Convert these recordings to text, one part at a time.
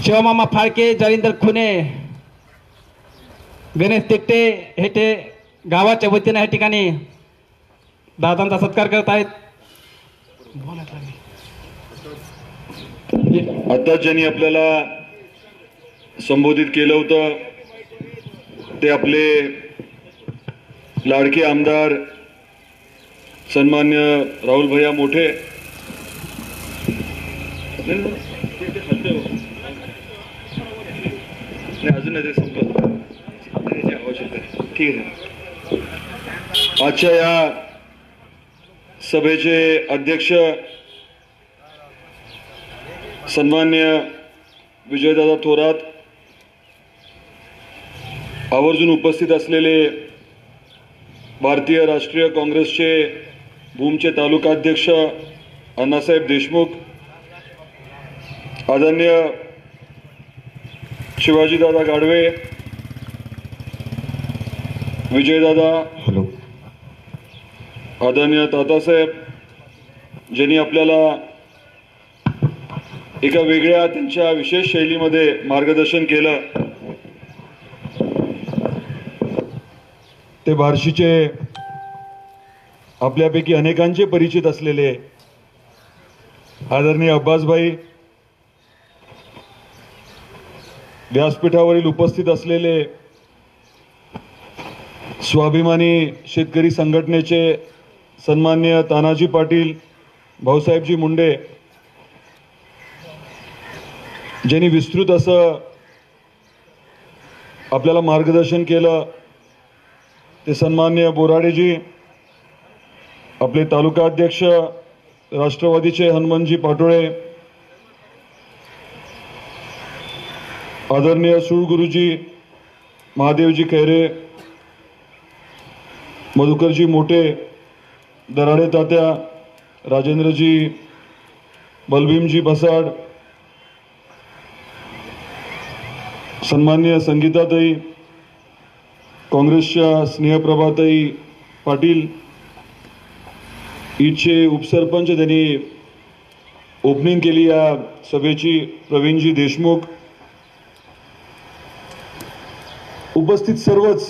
शिवमामा फाळके जालिंदर खुने गणेश तिकटे हे ते गावाच्या वतीने या ठिकाणी दादांचा सत्कार करत आहेत आता ज्यांनी आपल्याला संबोधित केलं होतं ते आपले लाडके आमदार सन्मान्य राहुल भैया मोठे नाही, अजून नाही ते संपत आहे. ठीक आहे आजच्या या सभेचे अध्यक्ष सन्मान्य विजयदादा थोरात आवर्जून उपस्थित असलेले भारतीय राष्ट्रीय काँग्रेसचे भूमचे तालुकाध्यक्ष अण्णासाहेब देशमुख आदरणीय शिवाजीदादा गाडवे विजयदादा हॅलो. आदरणीय तातासाहेब ज्यांनी आपल्याला एका वेगळ्या त्यांच्या विशेष शैलीमध्ये मार्गदर्शन केलं ते बार्शीचे आपल्यापैकी अनेकांचे परिचित असलेले आदरणीय अब्बासभाई व्यासपीठावरील उपस्थित असलेले स्वाभिमानी शेतकरी संघटनेचे सन्मान्य तानाजी पाटील भाऊसाहेबजी मुंडे ज्यांनी विस्तृत असं आपल्याला मार्गदर्शन केलं ते सन्मान्य बोराडेजी आपले तालुका अध्यक्ष राष्ट्रवादीचे हनुमानजी पाटोळे आदरणीय सुळगुरुजी महादेवजी खैरे मधुकरजी मोठे दराडे तात्या राजेंद्रजी बलभीमजी बसाड सन्मान्य संगीताताई काँग्रेसच्या स्नेहप्रभाताई पाटील ईदचे उपसरपंच त्यांनी ओपनिंग केली या सभेची प्रवीणजी देशमुख उपस्थित सर्वच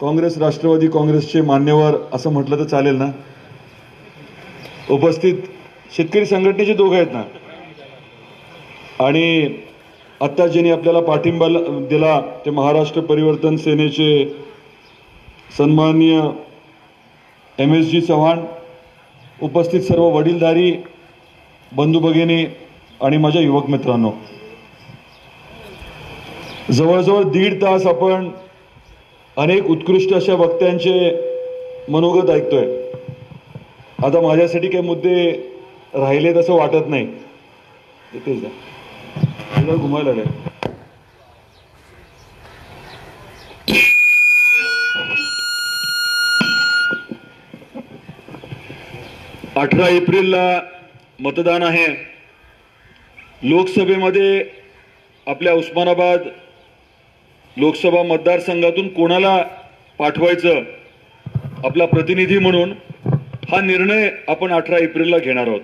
काँग्रेस राष्ट्रवादी काँग्रेसचे मान्यवर असं म्हटलं तर चालेल ना? उपस्थित शेतकरी संघटनेचे दोघं आहेत ना? आणि आत्ता ज्यांनी आपल्याला पाठिंबा दिला ते महाराष्ट्र परिवर्तन सेनेचे सन्माननीय एम एस जी चव्हाण उपस्थित सर्व वडीलधारी बंधू भगिनी आणि माझ्या युवक मित्रांनो. जवळजवळ दीड तास आपण अनेक उत्कृष्ट अशा वक्त्यांचे मनोगत ऐकतोय. आता माझ्यासाठी काही मुद्दे राहिले तसं वाटत नाही. तेच द्या. घुमायला लागेल अठरा एप्रिलला मतदान आहे. लोकसभेमध्ये आपल्या उस्मानाबाद लोकसभा मतदारसंघातून कोणाला पाठवायचं आपला प्रतिनिधी म्हणून हा निर्णय आपण अठरा एप्रिलला घेणार आहोत.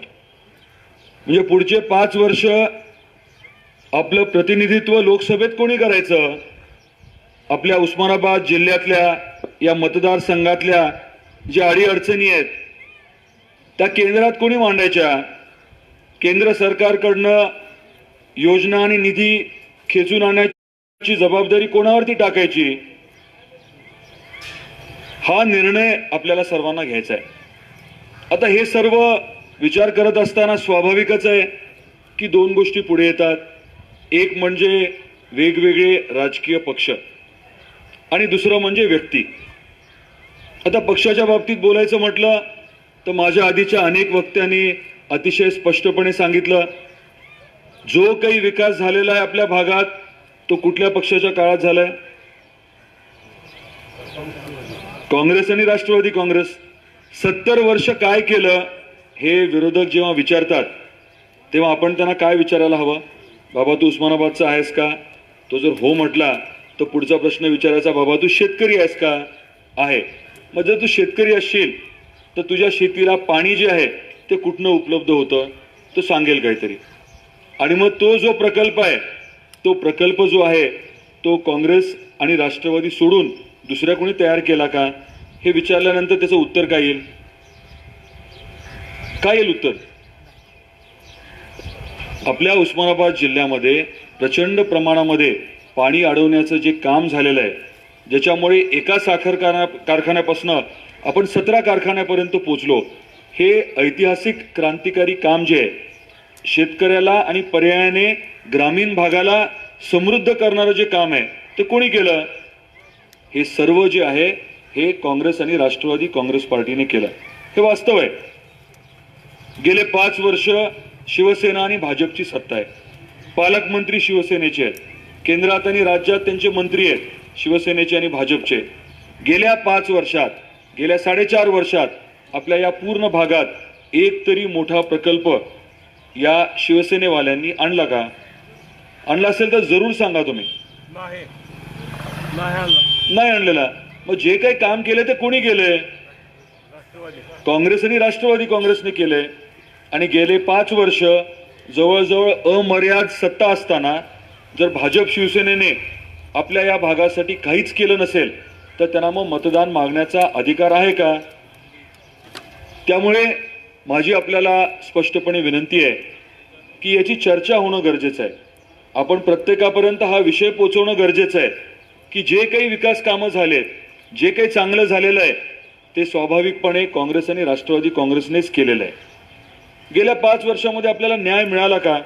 म्हणजे पुढचे पाच वर्ष आपलं प्रतिनिधित्व लोकसभेत कोणी करायचं? आपल्या उस्मानाबाद जिल्ह्यातल्या या मतदारसंघातल्या ज्या अडीअडचणी आहेत त्या केंद्रात कोणी मांडायच्या? केंद्र सरकारकडनं योजना आणि निधी खेचून ची जबाबदारी कोणावरती टाकायची? हा निर्णय आपल्याला सर्वांना घ्यायचा आहे. आता हे सर्व विचार करत असताना स्वाभाविकच आहे की दोन गोष्टी पुढे येतात. एक म्हणजे वेगवेगळे राजकीय पक्ष आणि दुसरं म्हणजे व्यक्ती. आता पक्षाच्या बाबतीत बोलायचं म्हटलं तर माझ्या आधीच्या अनेक वक्त्यांनी अतिशय स्पष्टपणे सांगितलं जो काही विकास झालेला आहे आपल्या भागात तो कुठल्या पक्षाच्या काळात झालाय? काँग्रेस आणि राष्ट्रवादी काँग्रेस सत्तर वर्ष काय केलं हे विरोधक जेव्हा विचारतात तेव्हा आपण त्यांना काय विचारायला हवं? बाबा तू उस्मानाबादचा आहेस का? तो जर हो म्हटला तर पुढचा प्रश्न विचारायचा बाबा तू शेतकरी आहेस का? आहे. मग जर तू शेतकरी असशील तर तुझ्या शेतीला पाणी जे आहे ते कुठनं उपलब्ध होतं? तो सांगेल काहीतरी. आणि मग तो जो प्रकल्प आहे तो प्रकल्प जो आहे तो काँग्रेस आणि राष्ट्रवादी सोडून दुसऱ्या कोणी तयार केला का? हे विचारल्यानंतर त्याचं उत्तर काय येईल? काय येईल उत्तर? आपल्या उस्मानाबाद जिल्ह्यामध्ये प्रचंड प्रमाणामध्ये पाणी अडवण्याचं जे काम झालेलं आहे ज्याच्यामुळे एका साखर कारखा कारखान्यापासून आपण सतरा कारखान्यापर्यंत पोचलो हे ऐतिहासिक क्रांतिकारी काम जे आहे शेतकऱ्याला आणि पर्यायाने ग्रामीण भागाला समृद्ध करणारं जे काम आहे ते कोणी केलं? हे सर्व जे आहे हे काँग्रेस आणि राष्ट्रवादी काँग्रेस पार्टीने केलं. हे वास्तव आहे. गेले पाच वर्ष शिवसेना आणि भाजपची सत्ता आहे. पालकमंत्री शिवसेनेचे आहेत. केंद्रात आणि राज्यात त्यांचे मंत्री आहेत शिवसेनेचे आणि भाजपचे. गेल्या पाच वर्षात गेल्या साडेचार वर्षात आपल्या या पूर्ण भागात एक तरी मोठा प्रकल्प या शिवसेनेवाल्यांनी आणला का? आणला असेल तर जरूर सांगा तुम्ही. नाही. नाही आणलं. नाही आणलेला. मग जे काही काम केले ते कोणी केले राष्ट्रवादी. काँग्रेस आणि राष्ट्रवादी काँग्रेसने केले आणि गेले पाच वर्ष जवळजवळ अमर्याद सत्ता असताना जर भाजप शिवसेनेने आपल्या या भागासाठी काहीच केलं नसेल तर त्यांना मग मतदान मागण्याचा अधिकार आहे का? त्यामुळे माझी आपल्याला स्पष्टपणे विनंती आहे की याची चर्चा होणं गरजेचं आहे. आपण प्रत्येकापर्यंत हा विषय पोचवणं गरजेचं आहे. की जे काही विकास कामं झालेत जे काही चांगलं झालेलं आहे ते स्वाभाविकपणे काँग्रेस आणि राष्ट्रवादी काँग्रेसनेच केलेलं आहे. गेल्या पाच वर्षामध्ये आपल्याला न्याय मिळाला का?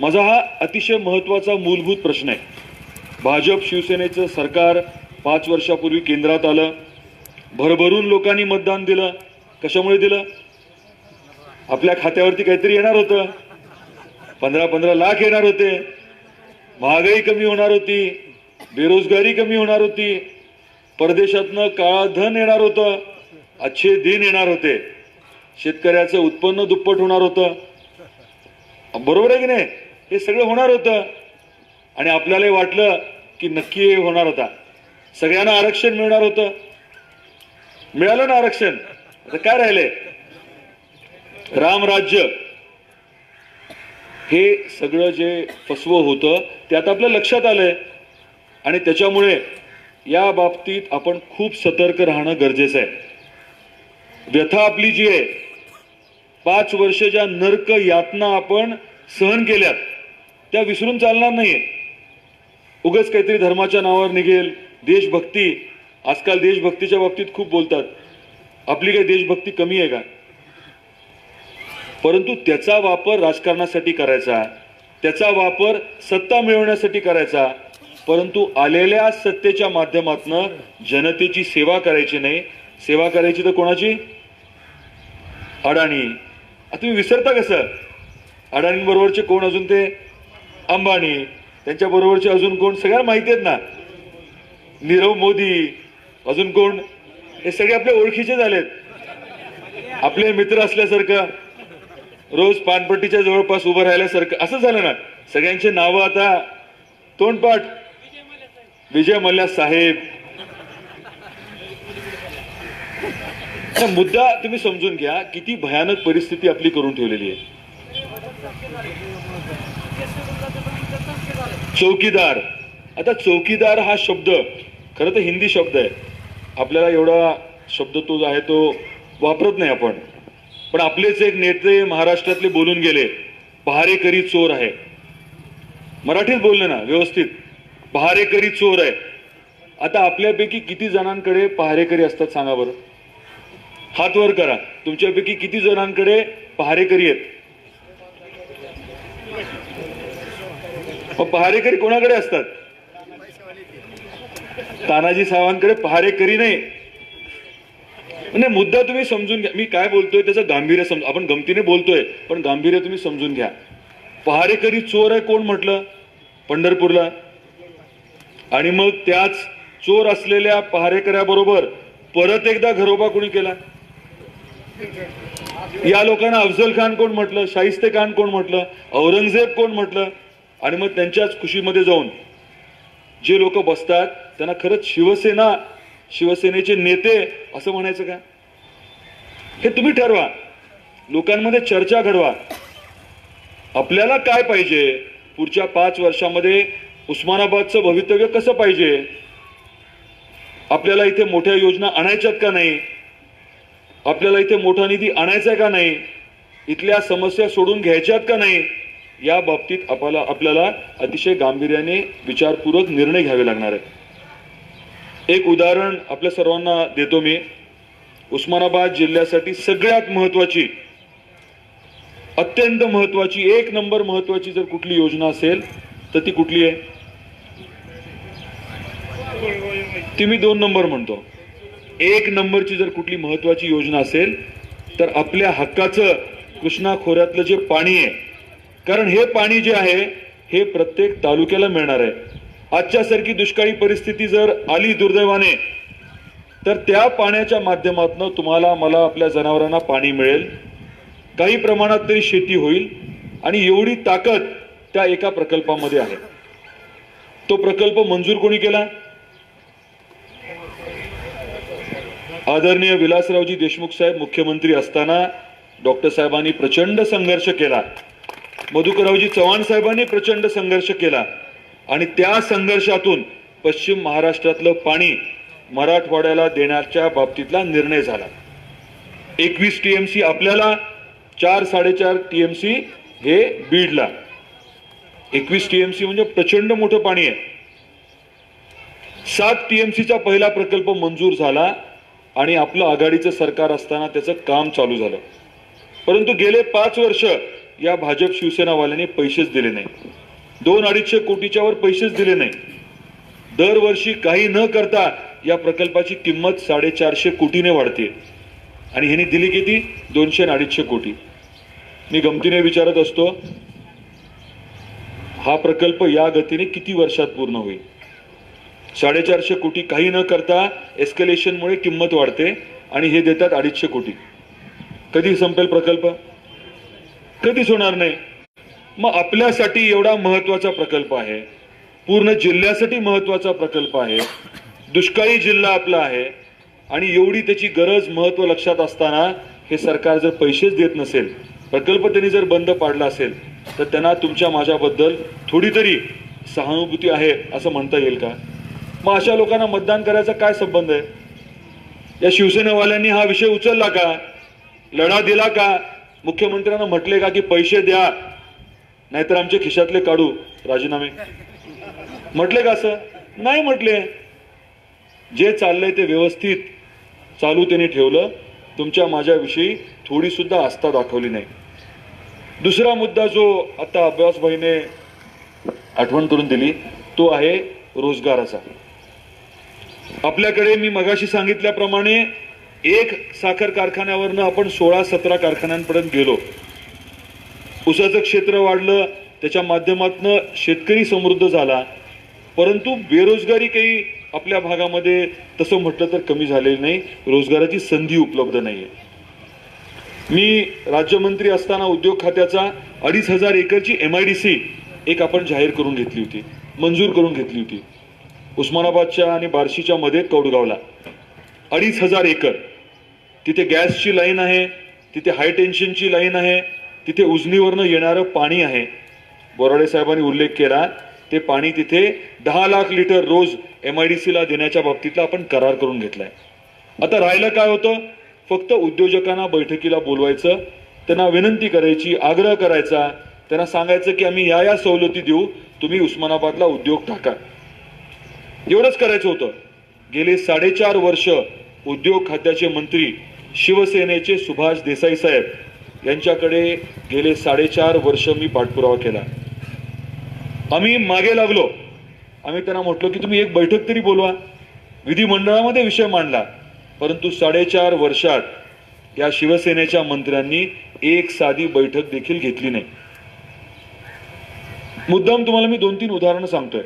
माझा हा अतिशय महत्त्वाचा मूलभूत प्रश्न आहे. भाजप शिवसेनेचं सरकार पाच वर्षापूर्वी केंद्रात आलं भरभरून लोकांनी मतदान दिलं कशामुळे दिलं? आपल्या खात्यावरती काहीतरी येणार होतं. पंधरा पंधरा लाख येणार होते. महागाई कमी होणार होती. बेरोजगारी कमी होणार होती. परदेशातनं काळा धन येणार होतं. अच्छे दिन येणार होते. शेतकऱ्याचं उत्पन्न दुप्पट होणार होतं. बरोबर आहे की नाही? हे सगळं होणार होतं. आणि आपल्यालाही वाटलं की नक्की हे होणार होता. सगळ्यांना आरक्षण मिळणार होतं. मिळालं ना आरक्षण? आता काय राहिले? रामराज्य हे सगळं जे फसवं होतं ते आता आपल्या लक्षात आलं आहे आणि त्याच्यामुळे या बाबतीत आपण खूप सतर्क राहणं गरजेचं आहे. व्यथा आपली जी आहे पाच वर्ष ज्या नर्क यातना आपण सहन केल्यात त्या विसरून चालणार नाहीये. उगच काहीतरी धर्माच्या नावावर निघेल देशभक्ती. आजकाल देशभक्तीच्या बाबतीत खूप बोलतात. आपली काही देशभक्ती कमी आहे का? परंतु त्याचा वापर राजकारणासाठी करायचा त्याचा वापर सत्ता मिळवण्यासाठी करायचा परंतु आलेल्या सत्तेच्या माध्यमातनं जनतेची सेवा करायची नाही. सेवा करायची तर कोणाची? अडाणी. तुम्ही विसरता कसं? अडाणींबरोबरचे कोण अजून ते? अंबानी. त्यांच्या बरोबरचे अजून कोण? सगळ्यांना माहिती आहेत ना. नीरव मोदी. अजून कोण? हे सगळे आपले ओळखीचे झालेत. आपले मित्र असल्यासारखं. रोज पानपट्टीच्या जवळपास उभं राहिल्यासारखं असं झालं ना. सगळ्यांचे नावं आता तोंडपाठ. विजय मल्ल्या साहेब. हा मुद्दा तुम्ही समजून घ्या किती भयानक परिस्थिती आपली करून ठेवलेली आहे. चौकीदार. आता चौकीदार हा शब्द खरं तर हिंदी शब्द आहे. आपल्याला एवढा शब्द तो जो आहे तो वापरत नाही आपण. पण आपलेच एक नेते महाराष्ट्रातले बोलून गेले पहारेकरी चोर आहे. मराठीत बोलले ना व्यवस्थित पहारेकरी चोर आहे. आता आपल्यापैकी किती जणांकडे पहारेकरी असतात सांगा बरं. हात वर करा तुमच्यापैकी किती जणांकडे पहारेकरी आहेत? पहारेकरी कोणाकडे असतात? तानाजी सावंतकडे पहारेकरी नाही. म्हणजे मुद्दा तुम्ही समजून घ्या. मी काय बोलतोय त्याचं गांभीर्य समज आपण गमतीने बोलतोय पण गांभीर्य तुम्ही समजून घ्या. पहारेकरी चोर आहे कोण म्हटलं? पंढरपूरला. आणि मग त्याच चोर असलेल्या पहारेकऱ्याबरोबर परत एकदा घरोबा कोणी केला? या लोकांना अफजल खान कोण म्हटलं? शाहिस्ते खान कोण म्हटलं? औरंगजेब कोण म्हटलं? आणि मग त्यांच्याच खुशीमध्ये जाऊन जे लोक बसतात त्यांना खरंच शिवसेना शिवसेनेचे नेते असं म्हणायचं का? हे तुम्ही ठरवा. लोकांमध्ये चर्चा घडवा. आपल्याला काय पाहिजे? पुढच्या पाच वर्षामध्ये उस्मानाबादचं भवितव्य कसं पाहिजे? आपल्याला इथे मोठ्या योजना आणायच्यात का नाही? आपल्याला इथे मोठा निधी आणायचा आहे का नाही? इथल्या समस्या सोडून घ्यायच्यात का नाही? या बाबतीत आपल्याला आपल्याला अतिशय गांभीर्याने विचारपूर्वक निर्णय घ्यावे लागणार आहे एक उदाहरण आपल्या सर्वांना देतो मी. उस्मानाबाद जिल्ह्यासाठी सगळ्यात महत्वाची अत्यंत महत्वाची एक नंबर महत्वाची जर कुठली योजना असेल तर ती कुठली आहे? ती मी दोन नंबर म्हणतो. एक नंबरची जर कुठली महत्वाची योजना असेल तर आपल्या हक्काचं कृष्णा खोऱ्यातलं जे पाणी आहे कारण हे पाणी जे आहे हे प्रत्येक तालुक्याला मिळणार आहे. आजच्यासारखी दुष्काळी परिस्थिती जर आली दुर्दैवाने तर त्या पाण्याच्या माध्यमातून तुम्हाला मला आपल्या जनावरांना पाणी मिळेल. काही प्रमाणात तरी शेती होईल आणि एवढी ताकद त्या एका प्रकल्पामध्ये आहे. तो प्रकल्प मंजूर कोणी केला? आदरणीय विलासरावजी देशमुख साहेब मुख्यमंत्री असताना डॉक्टर साहेबांनी प्रचंड संघर्ष केला. मधुकररावजी चव्हाण साहेबांनी प्रचंड संघर्ष केला. आणि त्या संघर्षातून पश्चिम महाराष्ट्रातलं पाणी मराठवाड्याला देण्याच्या बाबतीतला निर्णय झाला. एकवीस टीएमसी आपल्याला चार साडेचार टीएमसी हे बीडला. एकवीस टीएमसी म्हणजे प्रचंड मोठं पाणी आहे. सात टीएमसीचा पहिला प्रकल्प मंजूर झाला आणि आपलं आघाडीचं सरकार असताना त्याचं काम चालू झालं. परंतु गेले पाच वर्ष या भाजप शिवसेनावाल्यांनी पैसेच दिले नाही. दोन अडीचशे कोटीच्या वर पैसेच दिले नाही. दरवर्षी काही न करता या प्रकल्पाची किंमत साडेचारशे कोटीने वाढते. आणि ह्यांनी दिली किती? दोनशे आणि अडीचशे कोटी. मी गमतीने विचारत असतो हा प्रकल्प या गतीने किती वर्षात पूर्ण होईल? साडेचारशे कोटी काही न करता एस्केलेशनमुळे किंमत वाढते आणि हे देतात अडीचशे कोटी. कधी संपेल प्रकल्प? कधीच होणार नाही. मग आपल्यासाठी एवढा महत्त्वाचा प्रकल्प आहे. पूर्ण जिल्ह्यासाठी महत्त्वाचा प्रकल्प आहे. दुष्काळी जिल्हा आपला आहे. आणि एवढी त्याची गरज महत्त्व लक्षात असताना हे सरकार जर पैसेच देत नसेल प्रकल्प त्यांनी जर बंद पाडला असेल तर त्यांना तुमच्या माझ्याबद्दल थोडी तरी सहानुभूती आहे असं म्हणता येईल का? मग अशा लोकांना मतदान करायचा काय संबंध आहे? या शिवसेनेवाल्यांनी हा विषय उचलला का? लढा दिला का? मुख्यमंत्र्यांना म्हटले का की पैसे द्या नाहीतर आमच्या खिशातले काढू राजीनामे. म्हटले का असं नाही म्हटले. जे चाललंय ते व्यवस्थित चालू त्यांनी ठेवलं. तुमच्या माझ्याविषयी थोडी सुद्धा आस्था दाखवली नाही. दुसरा मुद्दा जो आता अभ्यासभाईने आठवण करून दिली तो आहे रोजगाराचा. आपल्याकडे मी मगाशी सांगितल्याप्रमाणे एक साखर कारखान्यावरनं आपण सोळा सतरा कारखान्यांपर्यंत गेलो. ऊसाचं क्षेत्र वाढलं त्याच्या माध्यमातून शेतकरी समृद्ध झाला. परंतु बेरोजगारी काही आपल्या भागामध्ये तसं म्हटलं तर कमी झालेली नाही. रोजगाराची संधी उपलब्ध नाही आहे मी राज्यमंत्री असताना उद्योग खात्याचा अडीच हजार एकरची एम आय डी सी एक आपण जाहीर करून घेतली होती. मंजूर करून घेतली होती. उस्मानाबादच्या आणि बार्शीच्या मध्ये कौडगावला. अडीच हजार एकर. तिथे गॅसची लाईन आहे तिथे हाय टेन्शनची लाईन आहे तिथे उजनीवरनं येणारं पाणी आहे. बोराडे साहेबांनी उल्लेख केला ते पाणी तिथे दहा लाख लिटर रोज एम आय डी सीला देण्याच्या बाबतीतला आपण करार करून घेतलाय. आता राहिलं काय होतं? फक्त उद्योजकांना बैठकीला बोलवायचं त्यांना विनंती करायची आग्रह करायचा त्यांना सांगायचं की आम्ही या या सवलती देऊ तुम्ही उस्मानाबादला उद्योग टाका. एवढंच करायचं होतं. गेले साडेचार वर्ष उद्योग खात्याचे मंत्री शिवसेनेचे सुभाष देसाई साहेब यांच्याकडे गेले साडेचार वर्ष मी पाठपुरावा केला. आम्ही मागे लागलो. आम्ही त्यांना म्हटलो की तुम्ही एक बैठक तरी बोलवा. विधिमंडळामध्ये विषय मांडला. परंतु साडेचार वर्षात या शिवसेनेच्या मंत्र्यांनी एक साधी बैठक देखील घेतली नाही. मुद्दाम तुम्हाला मी दोन तीन उदाहरणं सांगतोय.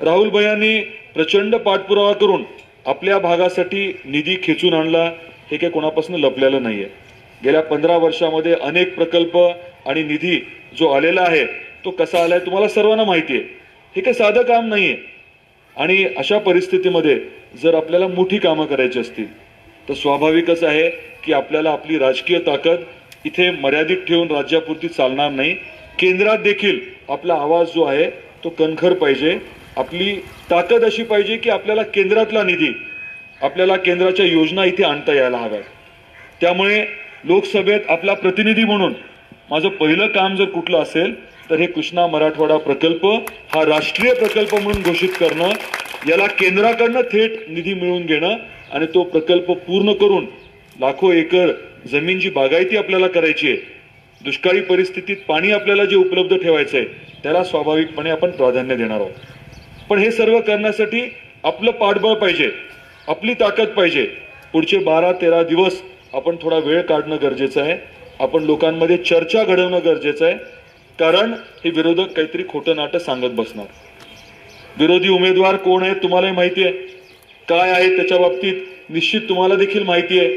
राहुल भैयांनी प्रचंड पाठपुरावा करून आपल्या भागासाठी निधी खेचून आणला हे काही कोणापासून लपलेलं नाहीये. गेल्या पंधरा वर्षामध्ये अनेक प्रकल्प आणि निधी जो आलेला आहे तो कसा आलाय तुम्हाला सर्वांना माहिती आहे हे काही साधं काम नाही आहे आणि अशा परिस्थितीमध्ये जर आपल्याला मोठी कामं करायची असतील तर स्वाभाविकच आहे की आपल्याला आपली राजकीय ताकद इथे मर्यादित ठेवून राज्यापुरती चालणार नाही. केंद्रात देखील आपला आवाज जो आहे तो कणखर पाहिजे. आपली ताकद अशी पाहिजे की आपल्याला केंद्रातला निधी आपल्याला केंद्राच्या योजना इथे आणता यायला हव्यात. त्यामुळे लोकसभेत आपला प्रतिनिधी म्हणून माझं पहिलं काम जर कुठलं असेल तर हे कृष्णा मराठवाडा प्रकल्प हा राष्ट्रीय प्रकल्प म्हणून घोषित करणं याला केंद्राकडनं थेट निधी मिळवून घेणं आणि तो प्रकल्प पूर्ण करून लाखो एकर जमीन जी बागायती आपल्याला करायची आहे दुष्काळी परिस्थितीत पाणी आपल्याला जे उपलब्ध ठेवायचं आहे त्याला स्वाभाविकपणे आपण प्राधान्य देणार आहोत. पण हे सर्व करण्यासाठी आपलं पाठबळ पाहिजे आपली ताकद पाहिजे. पुढचे बारा तेरा दिवस आपण थोडा वेळ काढणं गरजेचं आहे. आपण लोकांमध्ये चर्चा घडवणं गरजेचं आहे. कारण हे विरोधक काहीतरी खोटं नाटं सांगत बसणार. विरोधी उमेदवार कोण आहेत तुम्हालाही माहिती आहे. काय आहे त्याच्या बाबतीत निश्चित तुम्हाला देखील माहिती आहे.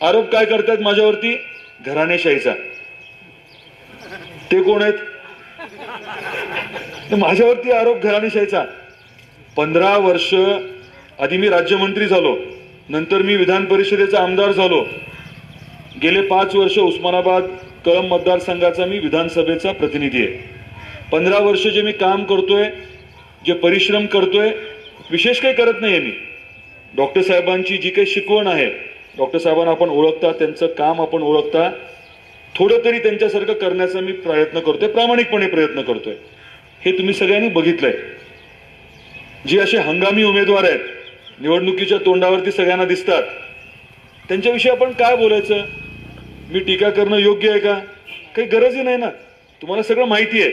आरोप काय करतात माझ्यावरती? घराणेशाहीचा ते कोण आहेत? तर माझ्यावरती आरोप घराणेशाहीचा पंधरा वर्ष आधी मी राज्यमंत्री झालो. नंतर मी विधान परिषदेचा आमदार झालो. गेले पाच वर्ष उस्मानाबाद कळंब मतदारसंघाचा मी विधानसभेचा प्रतिनिधी आहे. पंधरा वर्ष जे मी काम करतोय जे परिश्रम करतोय विशेष काही करत नाही आहे मी. डॉक्टर साहेबांची जी काही शिकवण आहे डॉक्टर साहेबांना आपण ओळखता त्यांचं काम आपण ओळखता थोडं तरी त्यांच्यासारखं करण्याचा मी प्रयत्न करतोय प्रामाणिकपणे प्रयत्न करतोय. हे तुम्ही सगळ्यांनी बघितलंय. जे असे हंगामी उमेदवार आहेत निवडणुकीच्या तोंडावरती सगळ्यांना दिसतात. त्यांच्याविषयी आपण काय बोलायचं? मी टीका करणं योग्य आहे का? काही गरजही नाही ना. तुम्हाला सगळं माहिती आहे.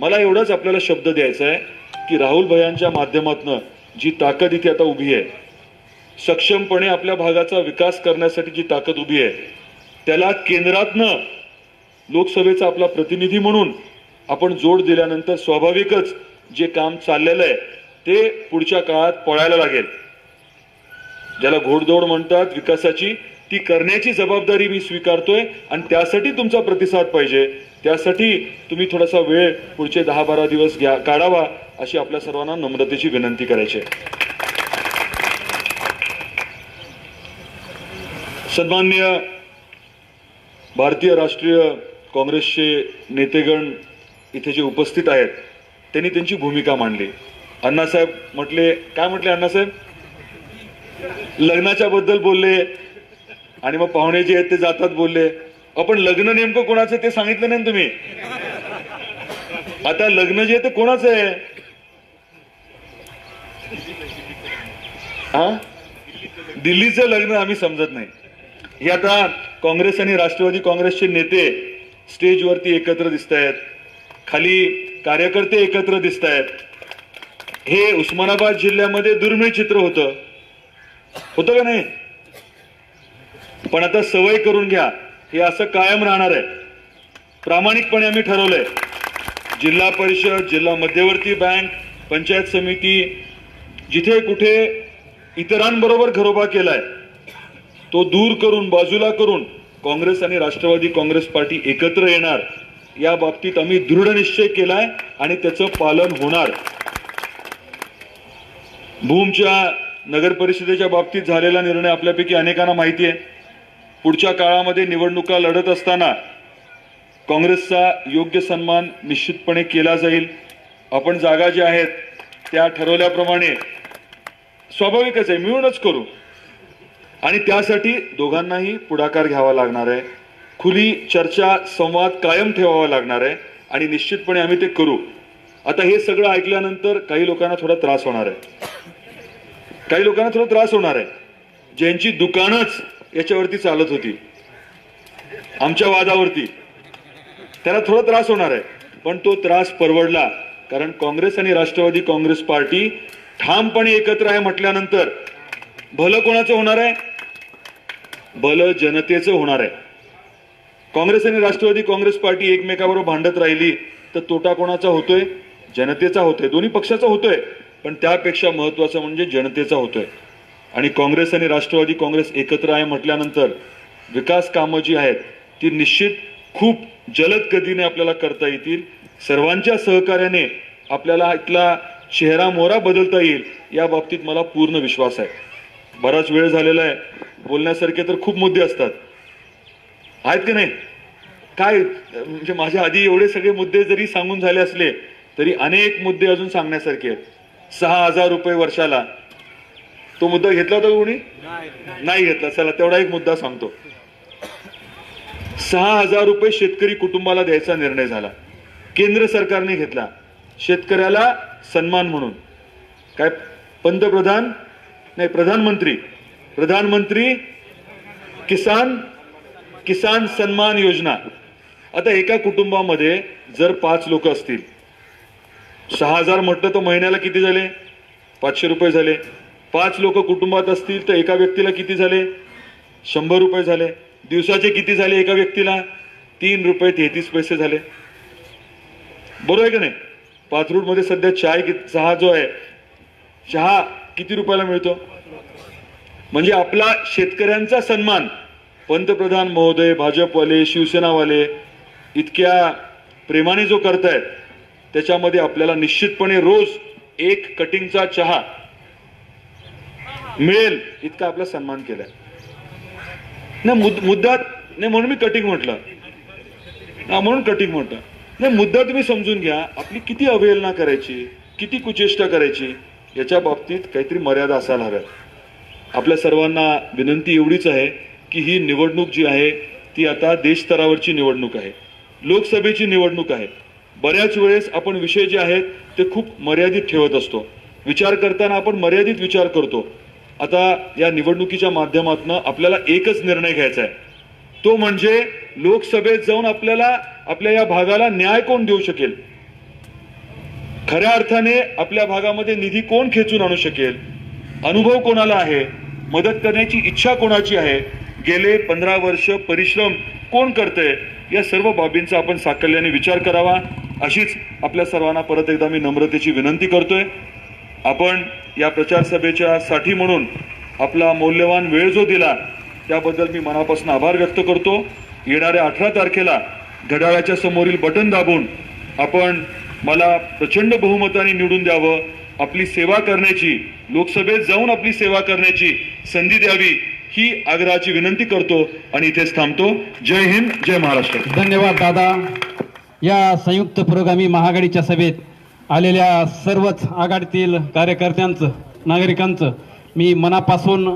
मला एवढाच आपल्याला शब्द द्यायचा आहे की राहुल भयांच्या माध्यमातनं जी ताकद इथे आता उभी आहे सक्षमपणे आपल्या भागाचा विकास करण्यासाठी जी ताकद उभी आहे त्याला केंद्रातनं लोकसभेचा आपला प्रतिनिधी म्हणून आपण जोड दिल्यानंतर स्वाभाविकच जे काम चाललेलं आहे ते पुढच्या काळात पळायला लागेल. ज्याला घोडदौड म्हणतात विकासाची ती करण्याची जबाबदारी मी स्वीकारतोय आणि त्यासाठी तुमचा प्रतिसाद पाहिजे. त्यासाठी तुम्ही थोडासा वेळ पुढचे दहा बारा दिवस घ्या काढावा अशी आपल्या सर्वांना नम्रतेची विनंती करायची आहे. सन्मान्य भारतीय राष्ट्रीय काँग्रेसचे नेतेगण इथे जे उपस्थित आहेत त्यांनी त्यांची भूमिका मांडली. अण्णासाहेब म्हटले काय म्हटले अण्णासाहेब? लग्नाच्या बद्दल बोलले आणि मग पाहुणे जे आहेत ते जातात बोलले. आपण लग्न नेमकं कोणाचं ते सांगितलं नाही तुम्ही? आता लग्न जे आहे ते कोणाचं आहे? हा? दिल्लीचं लग्न आम्ही समजत नाही. हे आता काँग्रेस आणि राष्ट्रवादी काँग्रेसचे नेते स्टेजवरती एकत्र दिसत आहेत खाली कार्यकर्ते एकत्र दिसत आहेत हे उस्मानाबाद जिल्ह्यामध्ये दुर्मिळ चित्र होतं. होतं का नाही? पण आता सवय करून घ्या. हे असं कायम राहणार आहे. प्रामाणिकपणे आम्ही ठरवलंय. जिल्हा परिषद जिल्हा मध्यवर्ती बँक पंचायत समिती जिथे कुठे इतरांबरोबर घरोबा केलाय तो दूर करून बाजूला करून काँग्रेस आणि राष्ट्रवादी काँग्रेस पार्टी एकत्र येणार या बाबतीत आम्ही दृढ निश्चय केलाय आणि त्याचं पालन होणार. भूमच्या नगर परिषदेच्या बाबतीत झालेला निर्णय आपल्यापैकी अनेकांना माहिती आहे. पुढच्या काळामध्ये निवडणुका लढत असताना काँग्रेसचा योग्य सन्मान निश्चितपणे केला जाईल. आपण जागा ज्या आहेत त्या ठरवल्याप्रमाणे स्वाभाविकच आहे मिळूनच करू. आणि त्यासाठी दोघांनाही पुढाकार घ्यावा लागणार आहे. खुली चर्चा संवाद कायम ठेवावा लागणार आहे आणि निश्चितपणे आम्ही ते करू. आता हे सगळं ऐकल्यानंतर काही लोकांना थोडा त्रास होणार आहे. काही लोकांना थोडा त्रास होणार आहे. ज्यांची दुकानच याच्यावरती चालत होती. आमच्या वादावरती. त्याला थोडा त्रास होणार आहे. पण तो त्रास परवडला. कारण काँग्रेस आणि राष्ट्रवादी काँग्रेस पार्टी ठामपणे एकत्र आहे म्हटल्यानंतर. भलं कोणाचं होणार आहे? भलं जनतेचं होणार आहे. काँग्रेस आणि राष्ट्रवादी काँग्रेस पार्टी एकमेकाबरोबर भांडत राहिली तर तोटा कोणाचा होतोय? जनतेचा होतोय. दोन्ही पक्षाचा होतोय. पण त्यापेक्षा महत्त्वाचं म्हणजे जनतेचा होतोय. आणि काँग्रेस आणि राष्ट्रवादी काँग्रेस एकत्र आहे म्हटल्यानंतर विकास कामं जी आहेत ती निश्चित खूप जलद गतीने आपल्याला करता येतील. सर्वांच्या सहकार्याने आपल्याला इथला चेहरा मोहरा बदलता येईल या बाबतीत मला पूर्ण विश्वास आहे. बराच वेळ झालेला आहे. बोलण्यासारखे तर खूप मुद्दे असतात. आहेत की नाही? काय म्हणजे माझ्या आधी एवढे सगळे मुद्दे जरी सांगून झाले असले तरी अनेक मुद्दे अजून सांगण्यासारखे आहेत. सहा हजार रुपये वर्षाला. तो मुद्दा घेतला होता कोणी? नाही घेतला. चला तेवढा एक मुद्दा सांगतो. सहा हजार रुपये शेतकरी कुटुंबाला द्यायचा निर्णय झाला. केंद्र सरकारने घेतला. शेतकऱ्याला सन्मान म्हणून. काय? पंतप्रधान? नाही प्रधानमंत्री. प्रधानमंत्री किसान किसान सन्मान योजना. आता एका कुटुंबामध्ये जर पाच लोक असतील सहा हजार म्हटलं तर महिन्याला किती झाले? पाचशे रुपये झाले. पाच लोक कुटुंबात असतील तर एका व्यक्तीला किती झाले? शंभर रुपये झाले. दिवसाचे किती झाले एका व्यक्तीला? तीन रुपये तेहतीस पैसे झाले. बरोबर आहे का नाही? पाथरूडमध्ये सध्या चाय कि चहा जो आहे चहा किती रुपयाला मिळतो? म्हणजे आपला शेतकऱ्यांचा सन्मान. पंतप्रधान महोदय भाजपवाले शिवसेनावाले इतक्या प्रेमाने जो करतायत त्याच्यामध्ये आपल्याला निश्चितपणे रोज एक कटिंगचा चहा मिळेल इतका आपला सन्मान केलाय नाही मुद मुद्दा नाही म्हणून मी कटिंग म्हटलं. हा म्हणून कटिंग म्हटलं. नाही मुद्दा तुम्ही समजून घ्या आपली किती अवहेलना करायची किती कुचेष्टा करायची याच्या बाबतीत काहीतरी मर्यादा असायला हव्यात. आपल्या सर्वांना विनंती एवढीच आहे की ही निवडणूक जी आहे ती आता देश स्तरावरची निवडणूक आहे. लोकसभेची निवडणूक आहे. बऱ्याच वेळेस आपण विषय जे आहेत ते खूप मर्यादित ठेवत असतो. विचार करताना आपण मर्यादित विचार करतो. आता या निवडणुकीच्या माध्यमातून आपल्याला एकच निर्णय घ्यायचा आहे. तो म्हणजे लोकसभेत जाऊन आपल्याला आपल्या या भागाला न्याय कोण देऊ शकेल? खऱ्या अर्थाने आपल्या भागामध्ये निधी कोण खेचून आणू शकेल? अनुभव कोणाला आहे? मदत करण्याची इच्छा कोणाची आहे? गेले पंधरा वर्ष परिश्रम कोण करतंय? या सर्व बाबींचा आपण साकल्याने विचार करावा. अशीच आपल्या सर्वांना परत एकदा मी नम्रतेची विनंती करतोय. आपण या प्रचारसभेच्या साठी म्हणून आपला मौल्यवान वेळ जो दिला त्याबद्दल मी मनापासून आभार व्यक्त करतो. येणाऱ्या अठरा तारखेला घड्याळाच्या समोरील बटन दाबून आपण मला प्रचंड बहुमताने निवडून द्यावं. आपली सेवा करण्याची लोकसभेत जाऊन आपली सेवा करण्याची संधी द्यावी. ही आग्रहाची विनंती करतो आणि इथेच थांबतो. जय हिंद जय महाराष्ट्र. धन्यवाद दादा. या संयुक्त पुरोगामी महाआघाडीच्या सभेत आलेल्या सर्वच आघाडीतील कार्यकर्त्यांचं नागरिकांचं मी मनापासून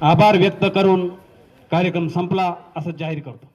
आभार व्यक्त करून कार्यक्रम संपला असं जाहीर करतो.